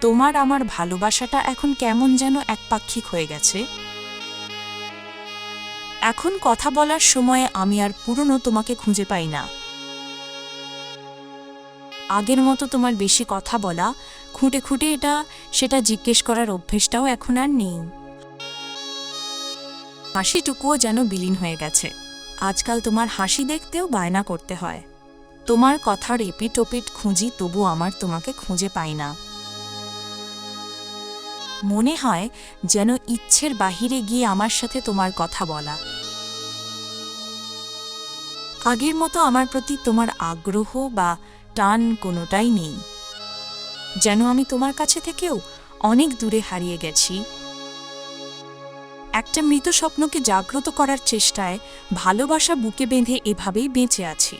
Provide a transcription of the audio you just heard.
তোমার আমার ভালোবাসাটা এখন কেমন যেন একপাক্ষিক হয়ে গেছে? এখন কথা বলার সময়ে আমি আর পুরনো তোমাকে খুঁজে পাই না। আগের মতো তোমার বেশি কথা বলা, খুঁটে খুঁটে এটা, সেটা জিজ্ঞেস করার অভ্যেসটাও এখন আর নেই। হাসিটুকুও যেন বিলীন হয়ে গেছে। আজকাল তোমার হাসি দেখতেও বায়না করতে হয়। তোমার কথার এপিট ওপিট খুঁজি তবু আমার তোমাকে খুঁজে পাই না। মনে হয় যেন ইচ্ছের বাহিরে গিয়ে আমার সাথে তোমার কথা বলা। আগের মতো আমার প্রতি তোমার আগ্রহ বা টান কোনোটাই নেই। যেন আমি তোমার কাছে থেকেও অনেক দূরে হারিয়ে গেছি। একটা মৃত স্বপ্নকে জাগ্রত করার চেষ্টায় ভালোবাসা বুকে বেঁধে এভাবেই বেঁচে আছি।